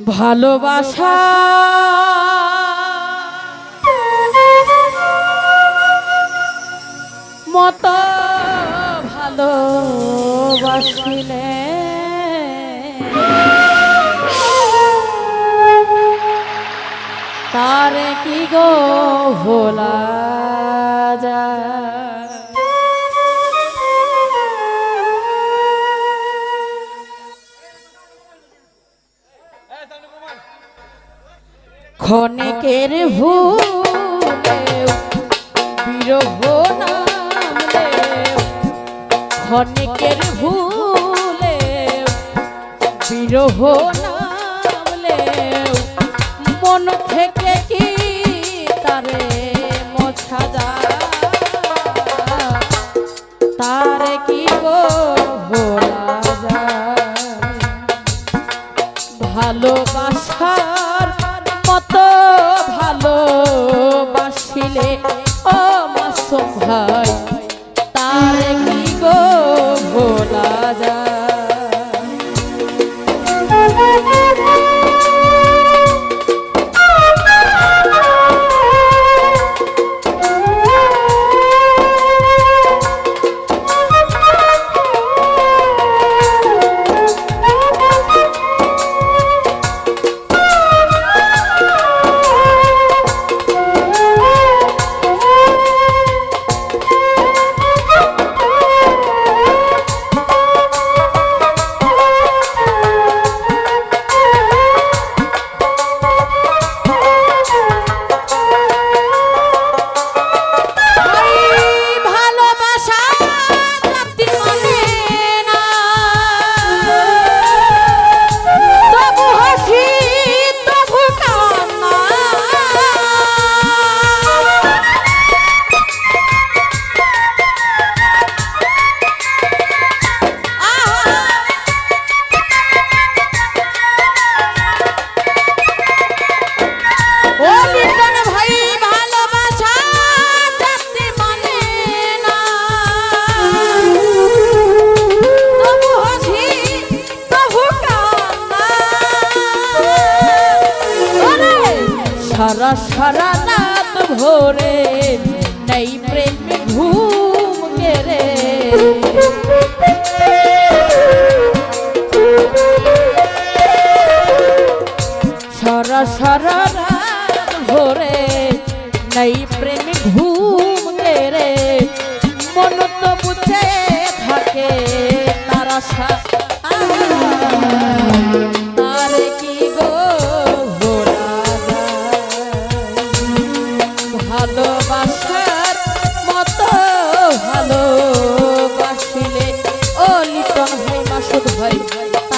ভালোবাসা। মত ভালোবাসিলে। তারে কি গো ভোলা যায়? ক্ষণিকের ভুলে বিরহ নামলে ক্ষণিকের ভুলে বিরহ নামলে মন থেকে কি তারে মোছা যায়? যায়। সারা সারা রাত ভোরে নেই প্রেম ঘুম গেরে সারা সারা রাত ভোরে নাই প্রেম ঘুম রে মন তো বুঝে থাকে তার আশা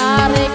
তার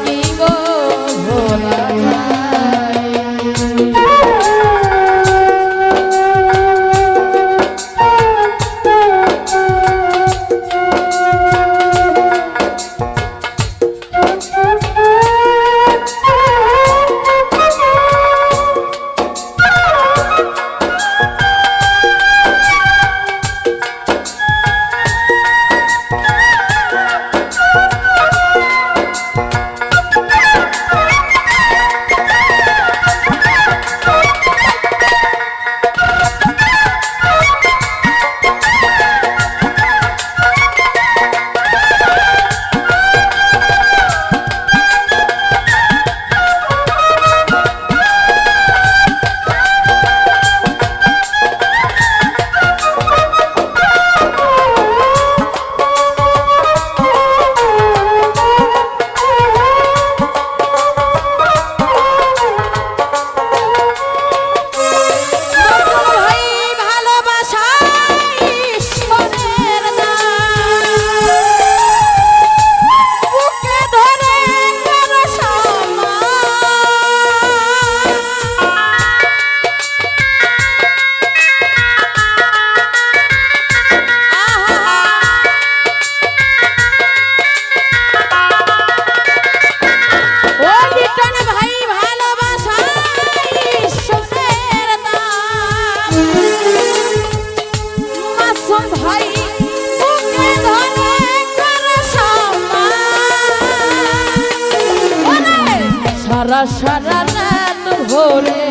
তোরা সারা রাত ভোরে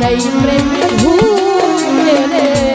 তাই প্রেমে ভুলে রে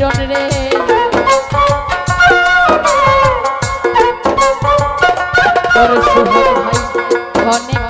কাঞ্চন রে অনেক